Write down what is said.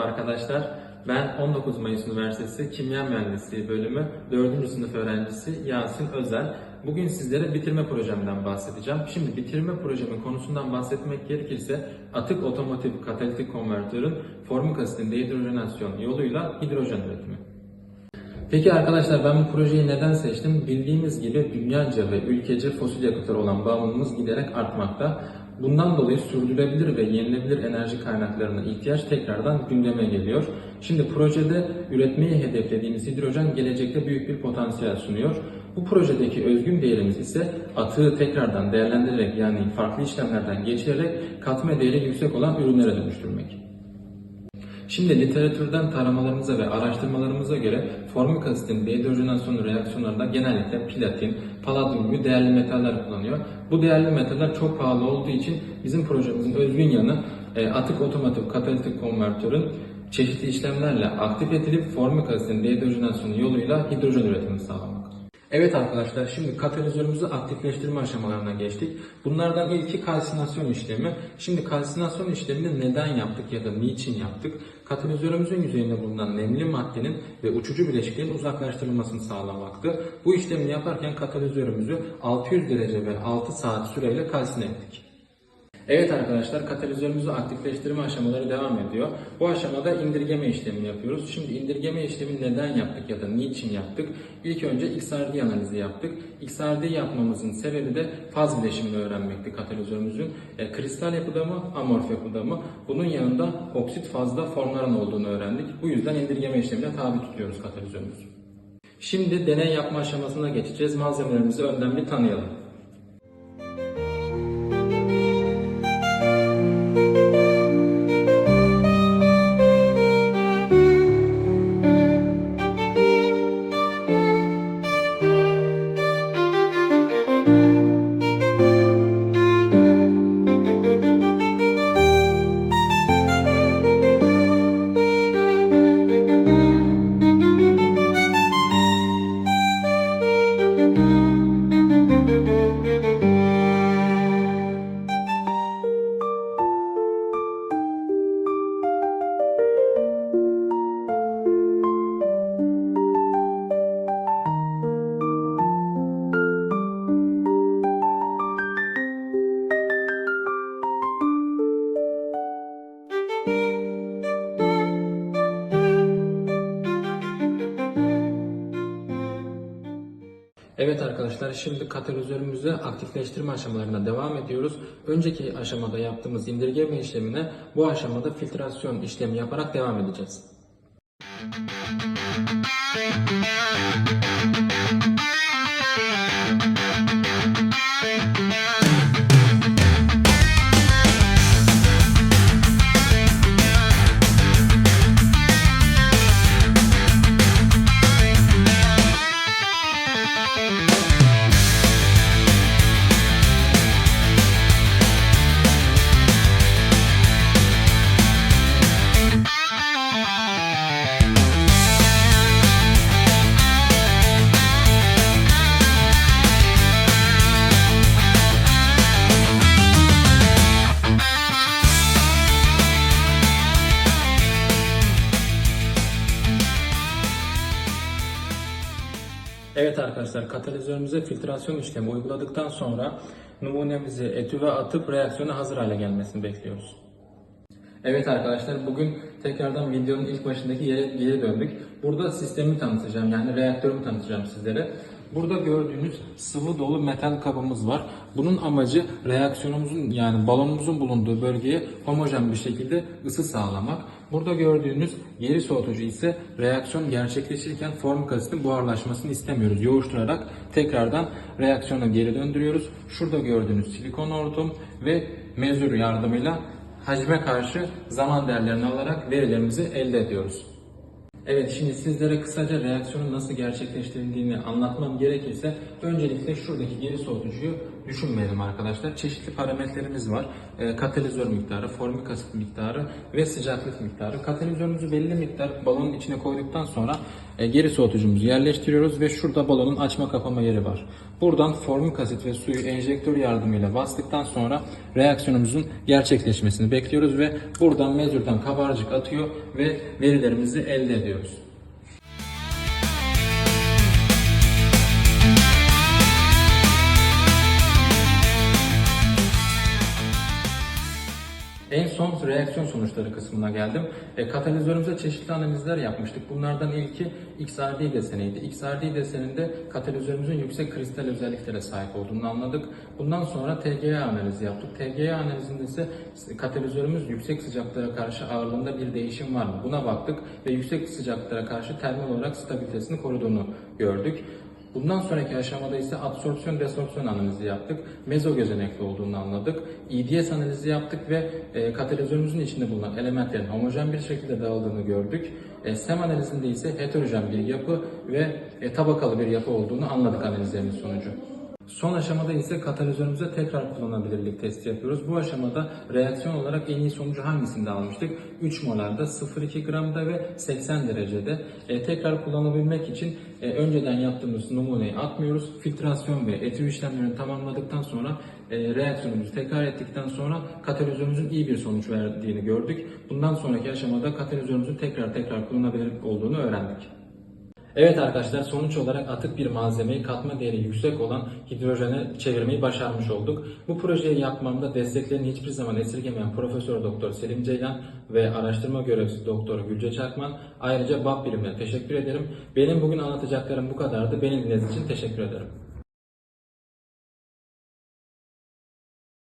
arkadaşlar. Ben 19 Mayıs Üniversitesi Kimya Mühendisliği bölümü 4. sınıf öğrencisi Yasin Özel. Bugün sizlere bitirme projemden bahsedeceğim. Şimdi bitirme projemin konusundan bahsetmek gerekirse atık otomotiv katalitik konvertörün formik asitin dehidrojenasyon yoluyla hidrojen üretimi. Peki arkadaşlar ben bu projeyi neden seçtim? Bildiğimiz gibi dünyaca ve ülkece fosil yakıtlara olan bağımlılığımız giderek artmakta. Bundan dolayı sürdürülebilir ve yenilebilir enerji kaynaklarına ihtiyaç tekrardan gündeme geliyor. Şimdi projede üretmeyi hedeflediğimiz hidrojen gelecekte büyük bir potansiyel sunuyor. Bu projedeki özgün değerimiz ise atığı tekrardan değerlendirerek yani farklı işlemlerden geçirerek katma değeri yüksek olan ürünlere dönüştürmek. Şimdi literatürden taramalarımıza ve araştırmalarımıza göre formik asitin dehidrojenasyonu reaksiyonlarında genellikle platin, paladyum gibi değerli metaller kullanıyor. Bu değerli metaller çok pahalı olduğu için bizim projemizin özgün yanı e, atık otomotiv katalitik konvertörün çeşitli işlemlerle aktif edilip formik asitin dehidrojenasyonu yoluyla hidrojen üretimini sağlamak. Evet arkadaşlar şimdi katalizörümüzü aktifleştirme aşamalarına geçtik. Bunlardan ilki kalsinasyon işlemi. Şimdi kalsinasyon işlemini neden yaptık ya da niçin yaptık? Katalizörümüzün yüzeyinde bulunan nemli maddenin ve uçucu bileşiklerin uzaklaştırılmasını sağlamaktı. Bu işlemi yaparken katalizörümüzü 600 derece ve 6 saat süreyle kalsine ettik. Evet arkadaşlar katalizörümüzü aktifleştirme aşamaları devam ediyor. Bu aşamada indirgeme işlemini yapıyoruz. Şimdi indirgeme işlemi neden yaptık ya da niçin yaptık? İlk önce XRD analizi yaptık. XRD yapmamızın sebebi de faz bileşimini öğrenmekti katalizörümüzün. E, kristal yapıda mı, amorf yapıda mı? Bunun yanında oksit fazda formların olduğunu öğrendik. Bu yüzden indirgeme işlemine tabi tutuyoruz katalizörümüzü. Şimdi deney yapma aşamasına geçeceğiz. Malzemelerimizi önden bir tanıyalım. Evet arkadaşlar şimdi katalizörümüzü aktifleştirme aşamalarına devam ediyoruz. Önceki aşamada yaptığımız indirgeme işlemine bu aşamada filtrasyon işlemi yaparak devam edeceğiz. Evet arkadaşlar katalizörümüze filtrasyon işlemi uyguladıktan sonra numunemizi etüve atıp reaksiyona hazır hale gelmesini bekliyoruz. Evet arkadaşlar bugün tekrardan videonun ilk başındaki yere geri döndük. Burada sistemi tanıtacağım yani reaktörümü tanıtacağım sizlere. Burada gördüğünüz sıvı dolu metal kabımız var. Bunun amacı reaksiyonumuzun yani balonumuzun bulunduğu bölgeye homojen bir şekilde ısı sağlamak. Burada gördüğünüz geri soğutucu ise reaksiyon gerçekleşirken formik asitin buharlaşmasını istemiyoruz. Yoğuşturarak tekrardan reaksiyona geri döndürüyoruz. Şurada gördüğünüz silikon hortum ve mezur yardımıyla hacme karşı zaman değerlerini alarak verilerimizi elde ediyoruz. Evet şimdi sizlere kısaca reaksiyonun nasıl gerçekleştirildiğini anlatmam gerekirse öncelikle şuradaki geri soğutucuyu düşünmeyelim arkadaşlar. Çeşitli parametrelerimiz var. E, katalizör miktarı, formik asit miktarı ve sıcaklık miktarı. Katalizörümüzü belli miktar balonun içine koyduktan sonra e, geri soğutucumuzu yerleştiriyoruz ve şurada balonun açma kapama yeri var. Buradan formik asit ve suyu enjektör yardımıyla bastıktan sonra reaksiyonumuzun gerçekleşmesini bekliyoruz ve buradan mezürden kabarcık atıyor ve verilerimizi elde ediyoruz. En son reaksiyon sonuçları kısmına geldim. E, katalizörümüze çeşitli analizler yapmıştık. Bunlardan ilki XRD deseniydi. XRD deseninde katalizörümüzün yüksek kristal özelliklere sahip olduğunu anladık. Bundan sonra TGA analizi yaptık. TGA analizinde ise katalizörümüz yüksek sıcaklıklara karşı ağırlığında bir değişim var mı? Buna baktık ve yüksek sıcaklıklara karşı termal olarak stabilitesini koruduğunu gördük. Bundan sonraki aşamada ise absorpsiyon desorpsiyon analizi yaptık. Mezo gözenekli olduğunu anladık. EDS analizi yaptık ve e, katalizörümüzün içinde bulunan elementlerin homojen bir şekilde dağıldığını gördük. E, SEM analizinde ise heterojen bir yapı ve e, tabakalı bir yapı olduğunu anladık analizlerimiz sonucu. Son aşamada ise katalizörümüze tekrar kullanabilirlik testi yapıyoruz. Bu aşamada reaksiyon olarak en iyi sonucu hangisinde almıştık? 3 molarda, 0,2 gramda ve 80 derecede. E, tekrar kullanabilmek için e, önceden yaptığımız numuneyi atmıyoruz. Filtrasyon ve etüt işlemlerini tamamladıktan sonra e, reaksiyonumuzu tekrar ettikten sonra katalizörümüzün iyi bir sonuç verdiğini gördük. Bundan sonraki aşamada katalizörümüzün tekrar tekrar kullanılabilir olduğunu öğrendik. Evet arkadaşlar sonuç olarak atık bir malzemeyi katma değeri yüksek olan hidrojene çevirmeyi başarmış olduk. Bu projeyi yapmamda desteklerini hiçbir zaman esirgemeyen Profesör Doktor Selim Ceylan ve araştırma görevlisi Doktor Gülce Çakman ayrıca BAP birimine teşekkür ederim. Benim bugün anlatacaklarım bu kadardı. Beni dinlediğiniz için teşekkür ederim.